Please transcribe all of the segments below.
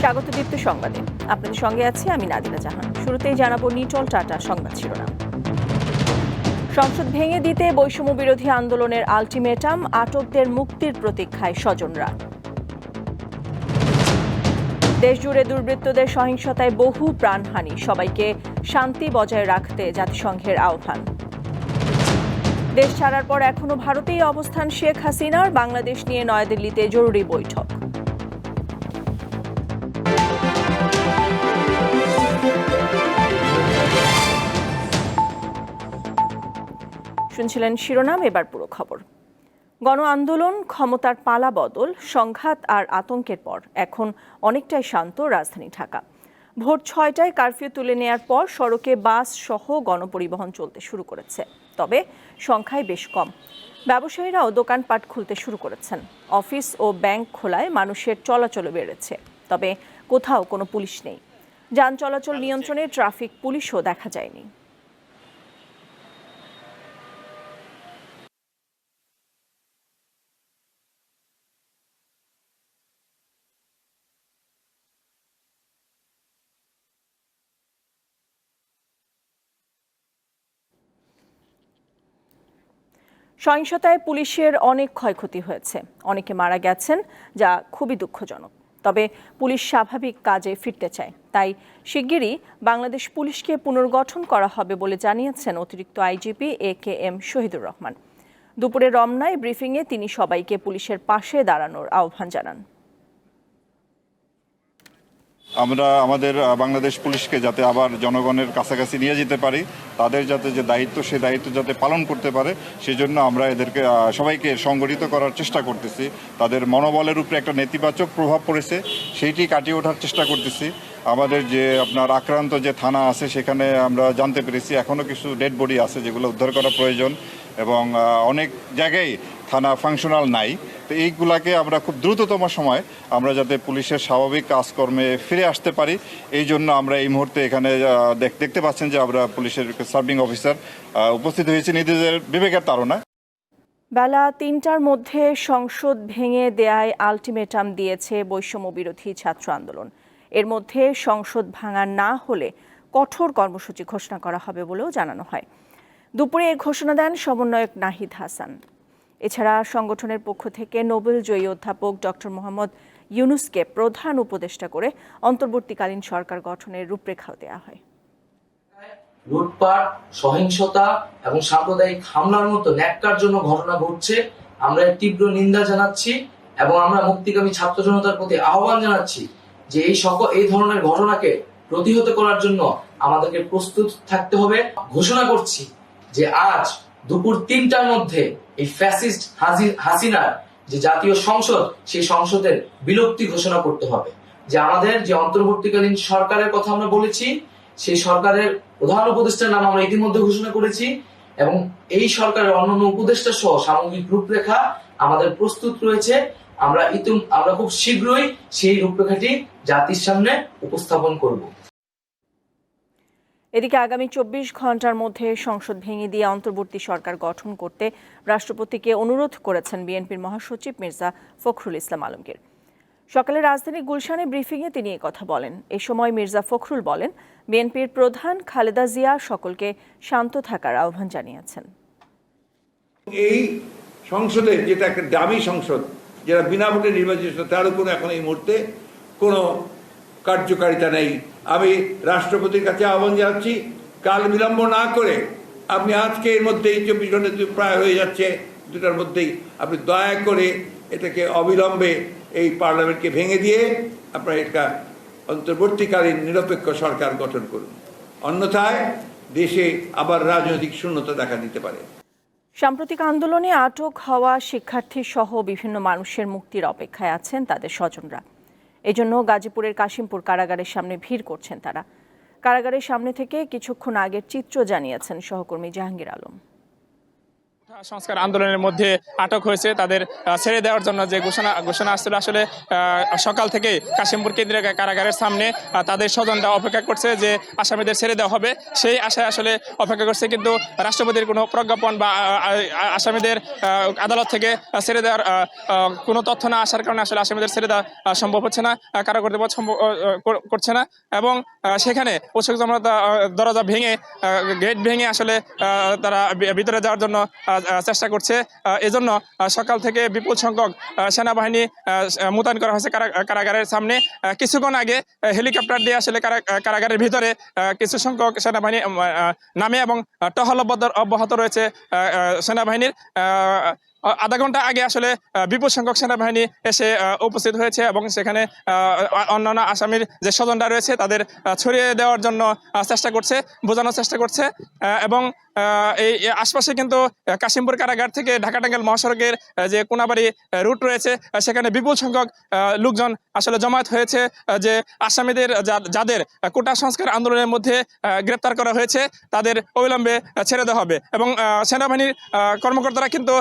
স্বাগত দীপ্ত সংবাদে। আপনাদের সঙ্গে আছি আমি নাদিরা জাহান। শুরুতেই জানাব নিটল টাটা সংবাদ শিরোনাম। সংসদ ভেঙে দিতে বৈষম্য বিরোধী আন্দোলনের আলটিমেটাম, আটকদের মুক্তির প্রতীক্ষায় স্বজনরা। দেশজুড়ে দুর্বৃত্তদের সহিংসতায় বহু প্রাণহানি, সবাইকে শান্তি বজায় রাখতে জাতিসংঘের আহ্বান। দেশ ছাড়ার পর এখনও ভারতেই অবস্থান শেখ হাসিনার, বাংলাদেশ নিয়ে নয়াদিল্লিতে জরুরি বৈঠক। শুনছিলেন শিরোনাম, এবার পুরো খবর। গণ আন্দোলন, ক্ষমতার পালা বদল, সংঘাত আর আতঙ্কের পর এখন অনেকটাই শান্ত রাজধানী ঢাকা। ভোর ছয়টায় কারফিউ তুলে নেয়ার পর সড়কে বাস সহ গণপরিবহন চলতে শুরু করেছে। তবে সংখ্যায় বেশ কম। ব্যবসায়ীরাও দোকানপাট খুলতে শুরু করেছেন। অফিস ও ব্যাংক খোলায় মানুষের চলাচলও বেড়েছে। তবে কোথাও কোনো পুলিশ নেই। যান চলাচল নিয়ন্ত্রণে ট্রাফিক, পুলিশও দেখা যায়নি। সহিংসতায় পুলিশের অনেক ক্ষয়ক্ষতি হয়েছে। অনেকে মারা গেছেন, যা খুবই দুঃখজনক। তবে পুলিশ স্বাভাবিক কাজে ফিরতে চায়। তাই শিগগিরই বাংলাদেশ পুলিশকে পুনর্গঠন করা হবে বলে জানিয়েছেন অতিরিক্ত IGP A K M Shahidur Rahman. দুপুরে রমনায় ব্রিফিংয়ে তিনি সবাইকে পুলিশের পাশে দাঁড়ানোর আহ্বান জানান। আমরা আমাদের বাংলাদেশ পুলিশকে যাতে আবার জনগণের কাছাকাছি নিয়ে যেতে পারি, তাদের যাতে যে দায়িত্ব, সে দায়িত্ব যাতে পালন করতে পারে, সেজন্য আমরা এদেরকে সবাইকে সংগঠিত করার চেষ্টা করতেছি। তাদের মনোবলের উপরে একটা নেতিবাচক প্রভাব পড়েছে, সেইটি কাটিয়ে ওঠার চেষ্টা করতেছি। আমাদের যে আপনার আক্রান্ত যে থানা আছে, সেখানে আমরা জানতে পেরেছি এখনও কিছু ডেড বডি আছে যেগুলো উদ্ধার করা প্রয়োজন এবং অনেক জায়গায় থানা ফাংশনাল নাই। তো এইগুলাকে আমরা খুব দ্রুততম সময় আমরা যাতে পুলিশের স্বাভাবিক কাজকর্মে ফিরে আসতে পারি, এই জন্য আমরা এই মুহূর্তে এখানে দেখতে পাচ্ছেন যে আমরা পুলিশের সার্ভিং অফিসার উপস্থিত হয়েছে নিজেদের বিবেকের তাড়না বেলা তিনটার মধ্যে সংসদ ভেঙে দেয়ায় আলটিমেটাম দিয়েছে বৈষম্য বিরোধী ছাত্র আন্দোলন। এর মধ্যে সংসদ ভাঙা না হলে কঠোর কর্মসূচি ঘোষণা করা হবে বলেও জানানো হয়। দুপুরে এই ঘোষণা দেন সমন্বয়ক নাহিদ হাসান। এছাড়া সংগঠনের পক্ষ থেকে নোবেল জয়ী অধ্যাপক ডক্টর মোহাম্মদ ইউনুসকে প্রধান উপদেষ্টা করে অন্তর্বর্তীকালীন সরকার গঠনের রূপরেখাও দেওয়া হয়। লুটপাট, সহিংসতা এবং সাম্প্রদায়িক হামলার মতো ন্যাক্কারজনক ঘটনা ঘটছে। আমরা তীব্র নিন্দা জানাচ্ছি এবং আমরা মুক্তিকামী ছাত্র জনতার প্রতি আহ্বান জানাচ্ছি যে এই সকল, এই ধরনের ঘটনাকে প্রতিহত করার জন্য আমাদেরকে প্রস্তুত থাকতে হবে। ঘোষণা করছি যে আজ দুপুর তিনটার মধ্যে এই ফ্যাসিস্ট হাসিনার যে জাতীয় সংসদ, সেই সংসদের বিলুপ্তি ঘোষণা করতে হবে। যে আমাদের যে অন্তর্বর্তীকালীন সরকারের কথা আমরা বলেছি, সেই সরকারের প্রধান উপদেষ্টার নাম আমরা ইতিমধ্যে ঘোষণা করেছি এবং এই সরকারের অন্যান্য উপদেষ্টা সহ সামগ্রিক রূপরেখা আমাদের প্রস্তুত রয়েছে। আমরা ইতিম আমরা খুব শীঘ্রই সেই রূপরেখাটি জাতির সামনে উপস্থাপন করব। এদিকে আগামী চব্বিশ ঘণ্টার মধ্যে সংসদ ভেঙে দিয়ে অন্তর্বর্তী সরকার গঠন করতে রাষ্ট্রপতিকে অনুরোধ করেছেন বিএনপির মহাসচিব মির্জা ফখরুল ইসলাম আলমগীর। সকালে রাজধানী গুলশানে ব্রিফিংয়ে তিনি কথা বলেন। এ সময় মির্জা ফখরুল বলেন, বিএনপির প্রধান খালেদা জিয়া সকলকে শান্ত থাকার আহ্বান জানিয়েছেন। এই সংসদে যেটা একটা দামি সংসদ, যেটা বিনা ভোটে নির্বাচিত তার উপরে এখন এই মুহূর্তে কোনো কার্যকারিতা নেই। আমি রাষ্ট্রপতির কাছে আহ্বান জানাচ্ছি, কাল বিলম্ব না করে আপনি আজকে এর মধ্যেই চব্বিশ ঘণ্টা প্রায় হয়ে যাচ্ছে, দুটার মধ্যেই আপনি দয়া করে এটাকে অবিলম্বে এই পার্লামেন্টকে ভেঙে দিয়ে আপনার একটা অন্তর্বর্তীকালীন নিরপেক্ষ সরকার গঠন করুন। অন্যথায় দেশে আবার রাজনৈতিক শূন্যতা দেখা দিতে পারে। সাম্প্রতিক আন্দোলনে আটক হওয়া শিক্ষার্থী সহ বিভিন্ন মানুষের মুক্তির অপেক্ষায় আছেন তাদের স্বজনরা। এজন্য গাজীপুরের কাশিমপুর কারাগারের সামনে ভিড় করছেন তারা। কারাগারের সামনে থেকে কিছুক্ষণ আগের চিত্র জানিয়েছেন সহকর্মী জাহাঙ্গীর আলম। সংস্কার আন্দোলনের মধ্যে আটক হয়েছে। তাদের ছেড়ে দেওয়ার জন্য যে ঘোষণা ঘোষণা আসছিল আসলে সকাল থেকে কাশিমপুর কেন্দ্রীয় কারাগারের সামনে তাদের স্বজনরা অপেক্ষা করছে যে আসামিদের ছেড়ে দেওয়া হবে। সেই আশায় আসলে অপেক্ষা করছে কিন্তু রাষ্ট্রপতির কোনো প্রজ্ঞাপন বা আসামিদের আদালত থেকে ছেড়ে দেওয়ার কোনো তথ্য না আসার কারণে আসলে আসামিদের ছেড়ে দেওয়া সম্ভব হচ্ছে না কারা কর্তৃপক্ষ সম্ভব করছে না। এবং সেখানে উৎসুক জনতা দরজা ভেঙে গেট ভেঙে আসলে তারা ভিতরে যাওয়ার জন্য চেষ্টা করছে। এজন্য সকাল থেকে বিপুল সংখ্যক সেনাবাহিনী মোতায়েন করা হয়েছে কারাগারের সামনে। কিছুক্ষণ আগে হেলিকপ্টার দিয়ে আসলে কারাগারের ভিতরে কিছু সংখ্যক সেনাবাহিনী নামে এবং টহল অব্যাহত- রয়েছে সেনাবাহিনীর। আধা ঘণ্টা আগে আসলে বিপুল সংখ্যক সেনাবাহিনী এসে উপস্থিত হয়েছে এবং সেখানে অন্যান্য আসামির যে স্বজনরা রয়েছে তাদের ছড়িয়ে দেওয়ার জন্য চেষ্টা করছে, বোঝানোর চেষ্টা করছে এবং এই আশপাশে কিন্তু কাশিমপুর কারাগার থেকে ঢাকা টাঙ্গাইল মহাসড়কের যে কোনাবাড়ি রুট রয়েছে সেখানে বিপুল সংখ্যক লোকজন আসলে জমায়েত হয়েছে যে আসামিদের যাদের কোটা সংস্কার আন্দোলনের মধ্যে গ্রেপ্তার করা হয়েছে, তাদের অবিলম্বে ছেড়ে দেওয়া হবে এবং সেনাবাহিনীর কর্মকর্তারা কিন্তু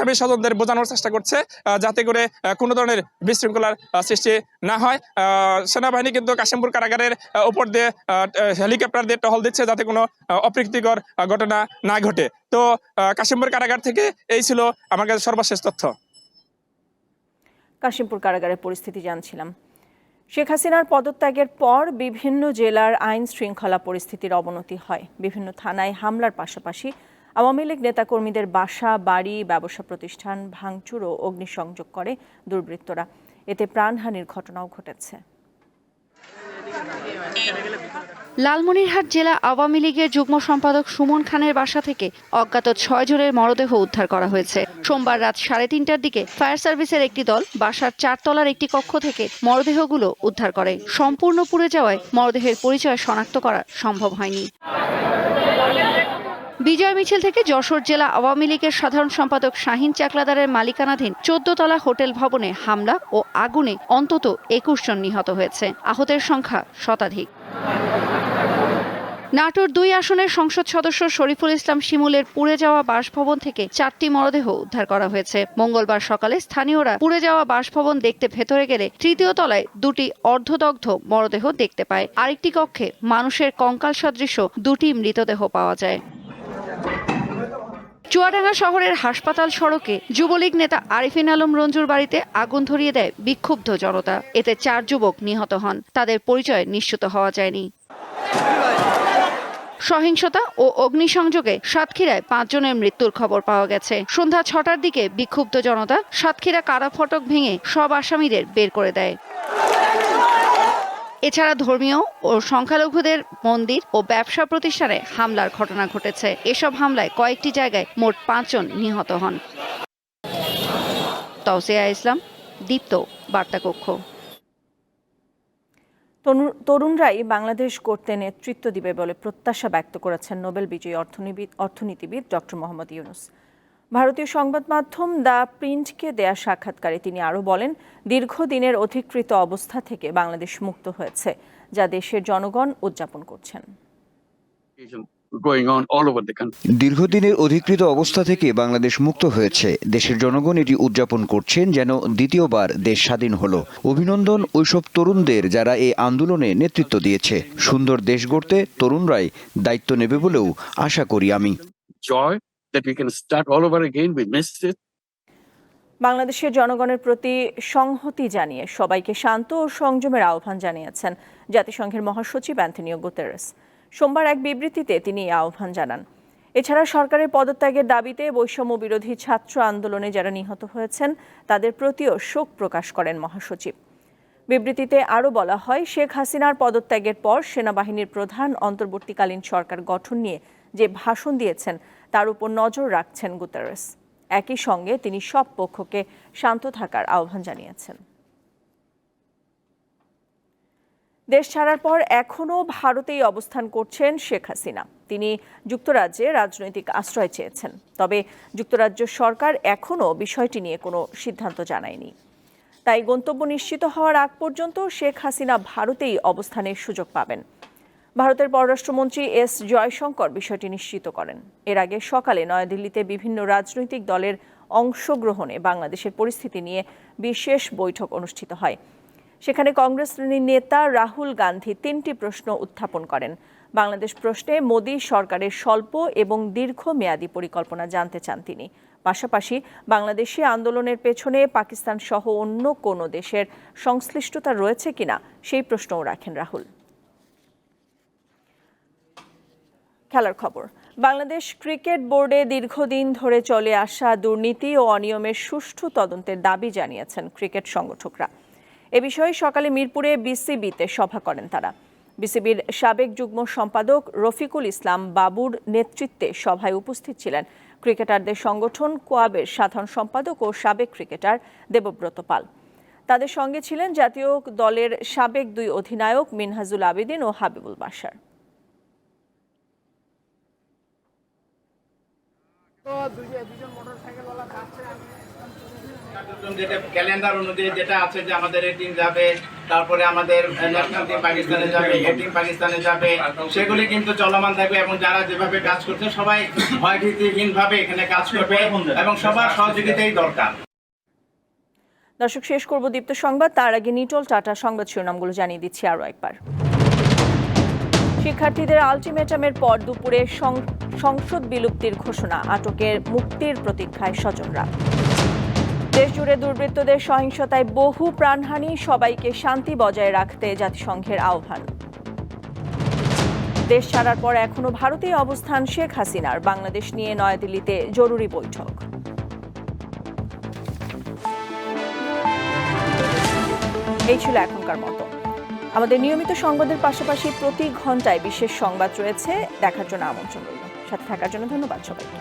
আসামি স্বজনদের বোঝানোর চেষ্টা করছে যাতে করে কোনো ধরনের বিশৃঙ্খলার সৃষ্টি না হয়। সেনাবাহিনী কিন্তু কাশিমপুর কারাগারের উপর দিয়ে হেলিকপ্টার দিয়ে টহল দিচ্ছে যাতে কোনো অপ্রীতিকর ঘটনা না ঘটে। তো কাশিমপুর কারাগার থেকে এই ছিল আমার কাছে সর্বশেষ তথ্য। কাশিমপুর কারাগারের পরিস্থিতি জানছিলাম। শেখ হাসিনার পদত্যাগের পর বিভিন্ন জেলার আইন শৃঙ্খলা পরিস্থিতির অবনতি হয়। বিভিন্ন থানায় হামলার পাশাপাশি আওয়ামী লীগ নেতাকর্মীদের বাসা, বাড়ি, ব্যবসা প্রতিষ্ঠান ভাঙচুর ও অগ্নিসংযোগ করে দুর্বৃত্তরা। এতে প্রাণহানির ঘটনাও ঘটেছে। লালমনিরহাট জেলা আওয়ামী লীগের যুগ্ম সম্পাদক সুমন খানের বাসা থেকে অজ্ঞাত ছয় জনের মরদেহ উদ্ধার করা হয়েছে। সোমবার রাত সাড়ে তিনটার দিকে ফায়ার সার্ভিসের একটি দল বাসার চারতলার একটি কক্ষ থেকে মরদেহগুলো উদ্ধার করে। সম্পূর্ণ পুড়ে যাওয়ায় মরদেহের পরিচয় শনাক্ত করা সম্ভব হয়নি। বিজয় মিছিল থেকে যশোর জেলা আওয়ামী লীগের সাধারণ সম্পাদক শাহিন চাকলাদারের মালিকানাধীন চোদ্দ তলা হোটেল ভবনে হামলা ও আগুনে অন্তত একুশ জন নিহত হয়েছে। আহতের সংখ্যা শতাধিক। নাটোর দুই আসনের সংসদ সদস্য শরীফুল ইসলাম শিমুলের পুড়ে যাওয়া বাসভবন থেকে চারটি মরদেহ উদ্ধার করা হয়েছে। মঙ্গলবার সকালে স্থানীয়রা পুড়ে যাওয়া বাসভবন দেখতে ভেতরে গেলে তৃতীয় তলায় দুটি অর্ধদগ্ধ মরদেহ দেখতে পায়। আরেকটি কক্ষে মানুষের কঙ্কাল সদৃশ দুটি মৃতদেহ পাওয়া যায়। চুয়াডাঙ্গা শহরের হাসপাতাল সড়কে যুবলীগ নেতা আরিফিন আলম রঞ্জুর বাড়িতে আগুন ধরিয়ে দেয় বিক্ষুব্ধ জনতা। এতে চার যুবক নিহত হন। তাদের পরিচয় নিশ্চিত হওয়া যায়নি। সহিংসতা ও অগ্নিসংযোগে সাতক্ষীরায় পাঁচজনের মৃত্যুর খবর পাওয়া গেছে। সন্ধ্যা ছটার দিকে বিক্ষুব্ধ জনতা সাতক্ষীরা কারা ফটক ভেঙে সব আসামিদের বের করে দেয়। এছাড়া ধর্মীয় ও সংখ্যালঘুদের মন্দির ও ব্যবসা প্রতিষ্ঠানে হামলার ঘটনা ঘটেছে। এসব হামলায় কয়েকটি জায়গায় মোট পাঁচজন নিহত হন। তৌসিয়া ইসলাম, দীপ্ত, বার্তাকক্ষ। তরু- তরুণরাই বাংলাদেশ গড়তে নেতৃত্ব দিবে বলে প্রত্যাশা ব্যক্ত করেছেন নোবেল বিজয়ী অর্থনীতিবিদ ডক্টর মোহাম্মদ ইউনুস। ভারতীয় সংবাদ মাধ্যম দ্য প্রিন্টকে দেয়া সাক্ষাৎকারে তিনি আরও বলেন দীর্ঘদিনের অধিকৃত অবস্থা থেকে বাংলাদেশ মুক্ত হয়েছে যা দেশের জনগণ উদযাপন করছেন. দীর্ঘদিনের অধিকৃত অবস্থা থেকে বাংলাদেশ মুক্ত হয়েছে দেশের জনগণ এটি উদযাপন করছেন যেন দ্বিতীয়বার দেশ স্বাধীন হলো। অভিনন্দন ওইসব তরুণদের যারা এই আন্দোলনে নেতৃত্ব দিয়েছে। সুন্দর দেশ গড়তে তরুণরাই দায়িত্ব নেবে বলেও আশা করি আমি। Joy that we can start all over again. We missed it. বাংলাদেশের জনগণের প্রতি সংহতি জানিয়ে সবাইকে শান্ত ও সংযমের আহ্বান জানিয়েছেন জাতিসংঘের মহাসচিব অ্যান্থনিও গুতেরেস সোমবার এক বিবৃতিতে তিনি এই আহ্বান জানান এছাড়া সরকারের পদত্যাগের দাবিতে বৈষম্য বিরোধী ছাত্র আন্দোলনে যারা নিহত হয়েছেন, তাদের প্রতিও শোক প্রকাশ করেন মহাসচিব বিবৃতিতে আরও বলা হয়, শেখ হাসিনার পদত্যাগের পর সেনাবাহিনীর প্রধান অন্তর্বর্তীকালীন সরকার গঠন নিয়ে যে ভাষণ দিয়েছেন, তার উপর নজর রাখছেন গুতারেস। একই সঙ্গে তিনি সব পক্ষকে শান্ত থাকার আহ্বান জানিয়েছেন। দেশ ছাড়ার পর এখনও ভারতেই অবস্থান করছেন শেখ হাসিনা। তিনি যুক্তরাজ্যে রাজনৈতিক আশ্রয় চেয়েছেন। তবে যুক্তরাজ্য সরকার এখনও বিষয়টি নিয়ে কোনো সিদ্ধান্ত জানায়নি। তাই গন্তব্য নিশ্চিত হওয়ার আগ পর্যন্ত শেখ হাসিনা ভারতেই অবস্থানের সুযোগ পাবেন। ভারতের পররাষ্ট্রমন্ত্রী এস জয়শঙ্কর বিষয়টি নিশ্চিত করেন। এর আগে সকালে নয়াদিল্লিতে বিভিন্ন রাজনৈতিক দলের অংশগ্রহণে বাংলাদেশের পরিস্থিতি নিয়ে বিশেষ বৈঠক অনুষ্ঠিত হয়। সেখানে কংগ্রেস নেতা রাহুল গান্ধী তিনটি প্রশ্ন উত্থাপন করেন। বাংলাদেশ প্রশ্নে মোদী সরকারের স্বল্প এবং দীর্ঘমেয়াদী পরিকল্পনা জানতে চান তিনি। পাশাপাশি বাংলাদেশি আন্দোলনের পেছনে পাকিস্তান সহ অন্য কোনো দেশের সংশ্লিষ্টতা রয়েছে কিনা সেই প্রশ্নও রাখেন রাহুল। খেলার খবর। বাংলাদেশ ক্রিকেট বোর্ডে দীর্ঘদিন ধরে চলে আসা দুর্নীতি ও অনিয়মের সুষ্ঠু তদন্তের দাবি জানিয়েছেন ক্রিকেট সংগঠকরা। এ বিষয়ে সকালে মিরপুরে বিসিবিতে সভা করেন তারা। বিসিবির সাবেক যুগ্ম সম্পাদক রফিকুল ইসলাম বাবুর নেতৃত্বে সভায় উপস্থিত ছিলেন ক্রিকেটারদের সংগঠন কোয়াবের সাধারণ সম্পাদক ও সাবেক ক্রিকেটার দেবব্রত পাল। তাদের সঙ্গে ছিলেন জাতীয় দলের সাবেক দুই অধিনায়ক মিনহাজুল আবেদিন ও হাবিবুল বাশার। ক্যালেন্ডার অনুযায়ী যেটা আছে যে আমাদের এই টিম যাবে তারপরে আমাদের ন্যাশনাল টিম পাকিস্তানে যাবে এ টিম পাকিস্তানে যাবে সেগুলি কিন্তু চলমান থাকবে এবং যারা যেভাবে কাজ করছে সবাই ভয়ভীতিহীন ভাবে এখানে কাজ করবে এবং সবার সহযোগিতাই দরকার। দর্শক শেষ করব দীপ্ত সংবাদ তার আগে নিটল টাটা সংবাদ শিরোনামগুলো জানিয়ে দিচ্ছি আরও একবার। শিক্ষার্থীদের আলটিমেটামের পর দুপুরে সংসদ বিলুপ্তির ঘোষণা, আটকের মুক্তির প্রতীক্ষায় স্বজনরা। দেশ জুড়ে দুর্বৃত্তদের সহিংসতায় বহু প্রাণহানি, সবাইকে শান্তি বজায় রাখতে জাতিসংঘের আহ্বান। দেশ ছাড়ার পর এখনও ভারতীয় অবস্থান শেখ হাসিনার, বাংলাদেশ নিয়ে নয়াদিল্লিতে জরুরি বৈঠক। এই ছিল এখনকার মতো। আমাদের নিয়মিত সংবাদের পাশাপাশি প্রতি ঘন্টায় বিশেষ সংবাদ রয়েছে। দেখার জন্য আমন্ত্রণ রইল। সাথে থাকার জন্য ধন্যবাদ সবাইকে।